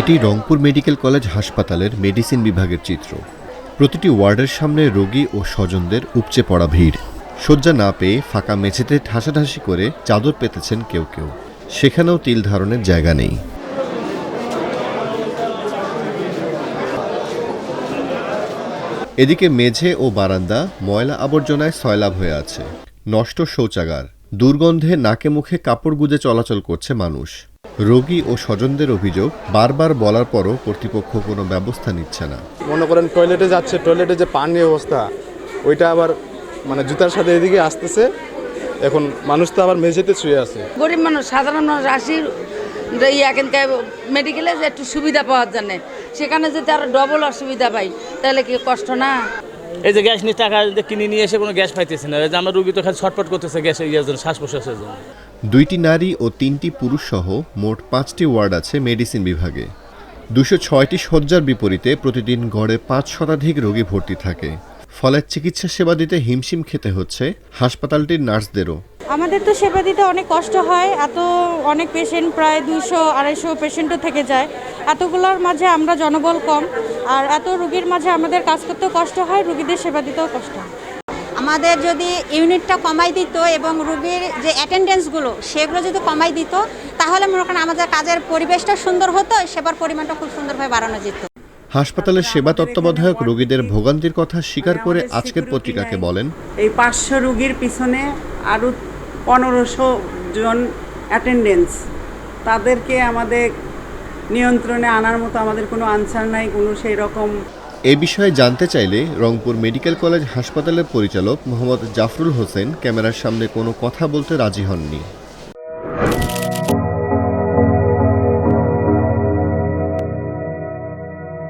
এটি Rangpur medical college হাসপাতালের medicine বিভাগের চিত্র। প্রতিটি ওয়ার্ডের সামনে রোগী ও স্বজনদের উপচে পড়া ভিড়। শয্যা না পেয়ে ফাঁকা মেঝেতে ঠাসাঠাসি করে চাদর পেতেছেন কেউ কেউ। সেখানেও তিল ধারণের জায়গা নেই। এদিকে মেঝে ও বারান্দা ময়লা আবর্জনায় সয়লাভ হয়ে আছে। নষ্ট শৌচাগার। দুর্গন্ধে নাকে মুখে কাপড় গুজে চলাচল করছে মানুষ। রোগী ও স্বজনদের অভিযোগ বারবার বলার পরও কর্তৃপক্ষ কোনো ব্যবস্থা নিচ্ছে না। মনে করেন টয়লেটে যাচ্ছে টয়লেটে যে পানি অবস্থা ওইটা আবার মানে জুতার সাথে এদিকে আসতেছে এখন মানুষ তো আবার মেঝেতে শুয়ে আছে। গরিব মানুষ সাধারণ মানুষ আসি এখানকার মেডিকেলে যে একটু সুবিধা পাওয়ার জন্য সেখানে যদি আরও ডবল অসুবিধা পাই তাহলে কি কষ্ট না? এই যে গ্যাস নিয়ে টাকা কিনে নিয়ে এসে কোনো গ্যাস পাইতেছে না। যে আমরা রুগী তো খালি ছটপট করতেছে গ্যাস ইয়ের জন্য, শ্বাস প্রশ্বাসের জন্য। দুইটি নারী ও তিনটি পুরুষ সহ মোট পাঁচটি ওয়ার্ড আছে মেডিসিন বিভাগে। দুশো ছয়টি শয্যার বিপরীতে প্রতিদিন গড়ে পাঁচ শতাধিক রোগী ভর্তি থাকে। ফলে চিকিৎসা সেবা দিতে হিমশিম খেতে হচ্ছে হাসপাতালটির নার্সদেরও। আমাদের তো সেবা দিতে অনেক কষ্ট হয় এত অনেক পেশেন্ট প্রায় দুইশো আড়াইশো পেশেন্টও থেকে যায়। এতগুলোর মাঝে আমরা জনবল কম আর এত রুগীর মাঝে আমাদের কাজ করতেও কষ্ট হয় রুগীদের সেবা দিতেও কষ্ট হয়। আমাদের যদি ইউনিটটা কমাই দিত এবং রুগীর যে অ্যাটেন্ডেন্সগুলো সেগুলো যদি কমাই দিত তাহলে মনে করেন আমাদের কাজের পরিবেশটা সুন্দর হতো সেবার পরিমাণটা খুব সুন্দরভাবে বাড়ানো যেত। হাসপাতালের সেবা তত্ত্বাবধায়ক রোগীদের ভোগান্তির কথা স্বীকার করে আজকের পত্রিকাকে বলেন। এই পাঁচশো রুগীর পিছনে আরও পনেরোশো জন অ্যাটেন্ডেন্স তাদেরকে আমাদের নিয়ন্ত্রণে আনার মতো আমাদের কোনো আনসার নাই, কোনো সেই রকম এ বিষয়ে জানতে চাইলে রংপুর মেডিকেল কলেজ হাসপাতালের পরিচালক মোহাম্মদ জাফরুল হোসেন ক্যামেরার সামনে কোনো কথা বলতে রাজি হননি।